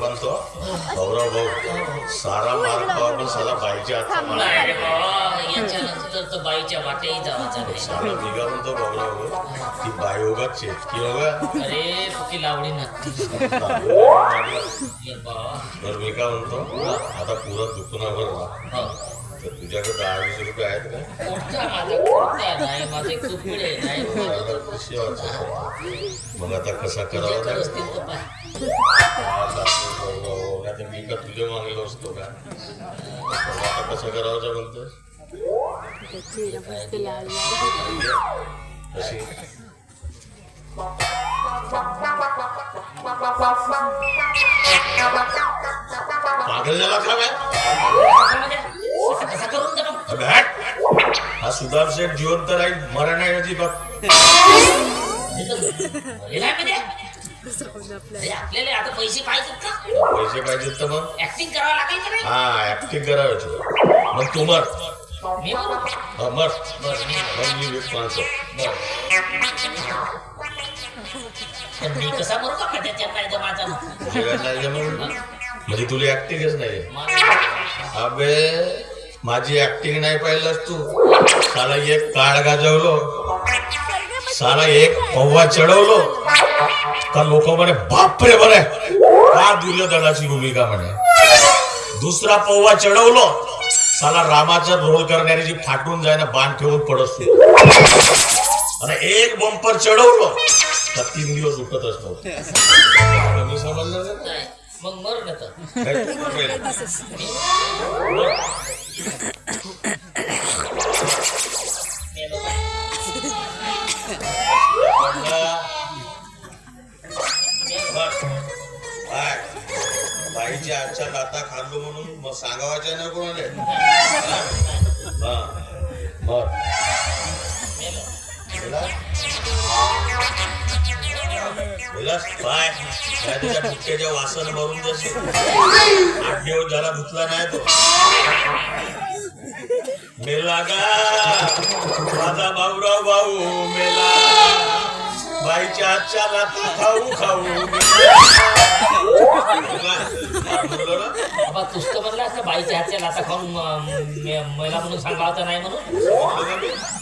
म्हणतो गौरव भाऊ सारा मार खावा पण साला बाईच्या हातचा मार नाही रे बाबा याच्यानंतर तर बाईच्या वाटेही जावाचा नाही साला निघा म्हणतो गौरव भाऊ ती बाई होगा चेटकी होगा अरे फुकी लावणी नक्की ये तर मी काय म्हणतो आता पुरा दुकानावर तुझ्याकडे दहा वीस रुपये आहेत का कोणता माझा कोणता नाही माझे कुकडे नाही आता कशी वाटत मग आता कसा करावा तुझ्याकडे लागेल? असतील तर पाय आता गौरव, आता मी का तुझे मागलो असतो का मग आता कसं करावं म्हणतोस कशी पागल झाला का काय कसा हट! हा सुधार शेठ जिवंत राहील मरण नाही अजिबात. काय अरे आपल्याला आता पैसे पाहिजेत का पैसे पाहिजेत तर मग. ऍक्टिंग करावं लागेल का नाही हा ऍक्टिंग करायची. मग तू मर. मी हा, मर. मी मग मी वीस माणसं. बरं पण मी कसा मरू का नाही माझा? नाही जमलं? म्हणजे तुला ऍक्टिंगच नाही अबे माझी ऍक्टिंग नाही पाहिलंस तू. साला एक काळ गाजवलो. साला एक पव्वा चढवलो. का लोक म्हणे बापरे बरे का दुर्योधनाची भूमिका म्हणे. दुसरा पव्वा चढवलो. साला रामाचा रोल करणारी जी फाटून जाय ना बाण ठेवून पडत आणि एक बंपर चढवलो. तर तीन दिवस उठतच नव्हतं. मी समजलं मग मर. बाईच्या आजच्या लाता खाल्लो म्हणून मग सांगावाच्या ना कोणाले हा. बर. बोला. बोलास बाय काय तुझ्या बुक्क्याच्या वासन भरून जाशील आठ दिवस झाला भुतला नाही तो. मेला का माझा भाऊराव भाऊ मेला बाईच्या हातच्या खाऊ खाऊ बोललो ना? बाबा तूच तर असं बाईच्या हातच्या लाता खाऊन म- मे- मला म्हणून सांगावं नाही म्हणून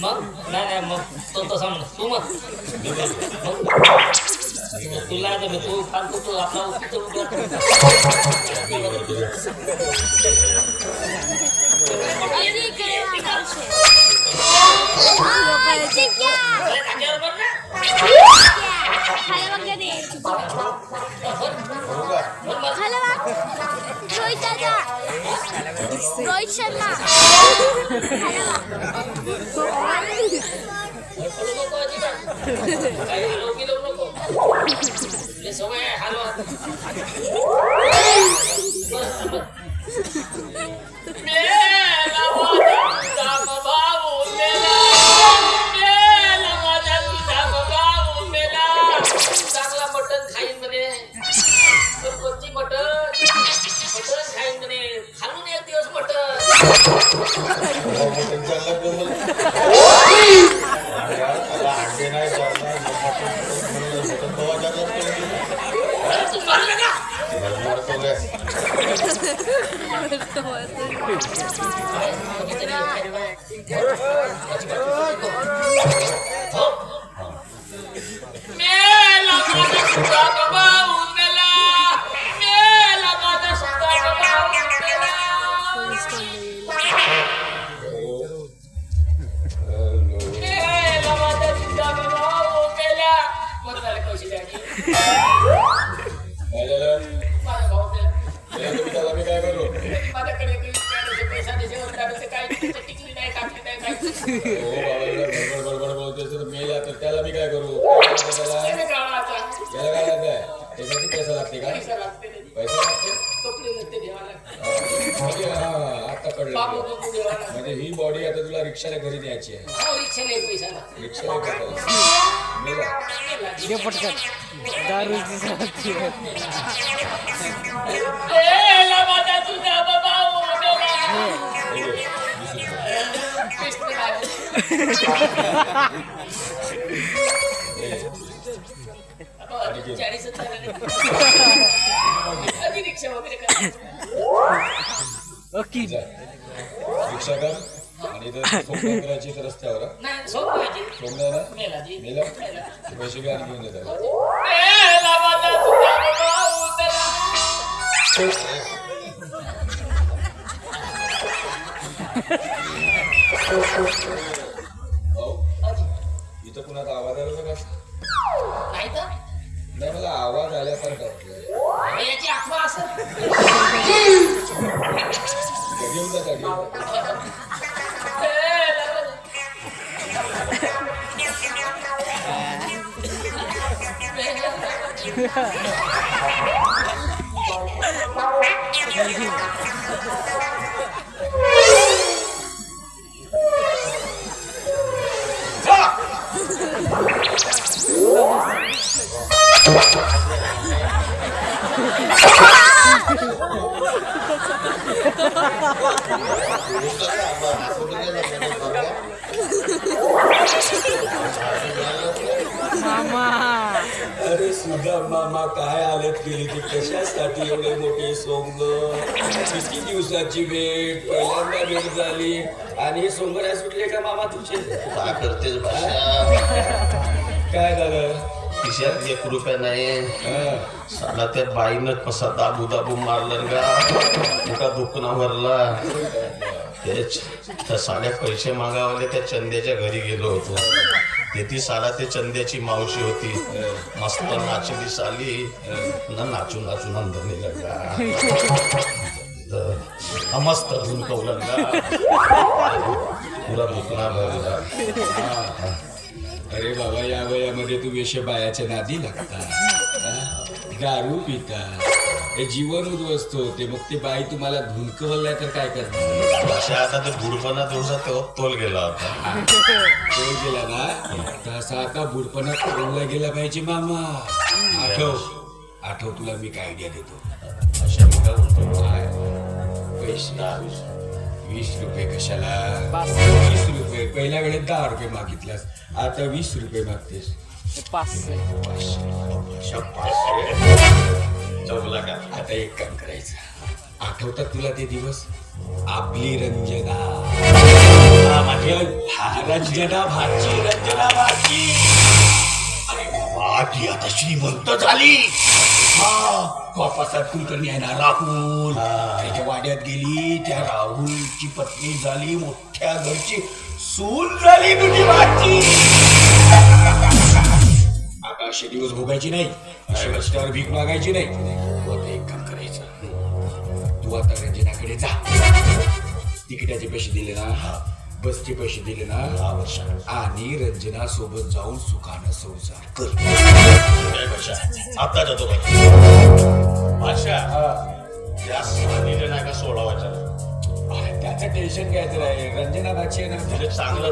मग नाही नाही मग तो तसा म्हण तू मग मग तुला तर मी- तू फालतू तू आपला उचलतो उचलतो. अरे, जागेवर बघ ना. हो का? रोहित शर्मा हळू नको काय? त्याला काय लागतंय त्यासाठी पैसा लागते का पैसा लागते म्हणजे हा आता कळलं म्हणजे ही बॉडी आता तुला रिक्षाला घरी न्यायची आहे हो, रिक्षाला माझा रिक्षा कर आणि तर रस्त्यावर. मेला. पैसे घ्या आणि घेऊन येतात मेला माझा कुणाचा आवाज आला होता का नाही तर नाही मला आवाज आल्यासारखा. अरे याची आठवा असं घेऊन जा त्या, घेऊन जा. अरे सुधा मामा काय आलेत गेली ती कशासाठी एवढे मोठे सोंग? किती दिवसाची भेट? पहिल्यांदा भेट झाली. आणि हे सोंग नाही सुटले का मामा तुझे? काय करतेस भाषा काय झालं खिशात एक रुपया नाही साला त्या बाईनं कसा दाबू दाबू मारलं का एका दुकानावरला तेच त्या साड्या पैसे मागावले त्या चंद्याच्या घरी गेलो होतो ते ती साला ते चंद्याची मावशी होती मस्त नाचली साली न नाचून नाचून अंदर निघाल हा मस्त झुंकवलं का पुरा दुकाना भरला अरे बाबा या वयामध्ये तू वेश बायाच्या नादी लागता? दारू पिता. हे जीवन उद्ध्वस्त होते. मग ते बाई तुम्हाला धुनकवलाय तर काय करणार? अशा आता ते बुडपणा दिवसात तेव्हा तोल गेला होता तो गेला ना? तसा आता बुडपणा करूनला गेला पाहिजे मामा. आठव. आठव तुला मी काय आयडिया देतो? अशा मी काय बोलतो. काय? पैसे. वीस रुपये कशाला? पाच. वीस रुपये. पहिल्या वेळेत दहा रुपये मागितलास आता वीस रुपये मागतेस. पाच अशा पाचशे. चौगला का? आता एक काम करायचं. आठवतात तुला ते दिवस? आपली रंजना. माझी हा रंजना भाची रंजना भाची. आजी आता श्रीमंत झाली. हा. बापासाहेब कुलकर्णी आहे ना राहुल. त्याच्या वाड्यात गेली त्या राहुलची पत्नी झाली मोठ्या घरची सून झाली तुझी भाची आता असे दिवस भोगायची नाही असे रस्त्यावर भीक मागायची नाही. तू आता एक काम करायचं. तू आता रंजनाकडे जा. तिकिटाचे पैसे दिले ना बसचे पैसे दिले ना वर्ष. आणि रंजना सोबत जाऊन सुखानं संसार कर. आता जातो भाषा त्या सानीले नाही का सोडावायच्या अरे, त्याचं टेन्शन घ्यायचं नाही. रंजना भाची आहे ना? चांगला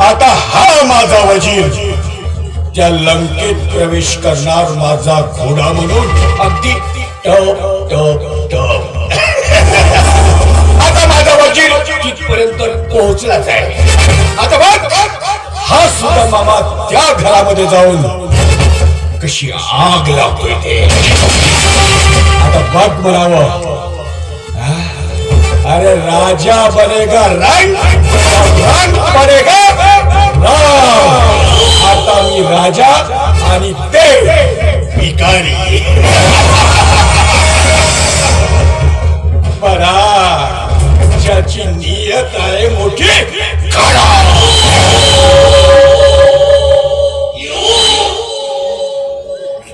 आता हा माझा वजीर. त्या लंकेत प्रवेश करणार माझा घोडा म्हणून. अगदी टप टप टप. आता माझा वजीर तिथपर्यंत पोहोचलाच आहे. आता बघ हा सुद्धा मामा त्या घरामध्ये जाऊन कशी आग लावतोय ते. आता बघ म्हणावं. अरे राजा बनेगा रंग रंग बनेगा राम. राजा आणि ते भिकारी. परा ज्याची नियत आहे मोठी खडा.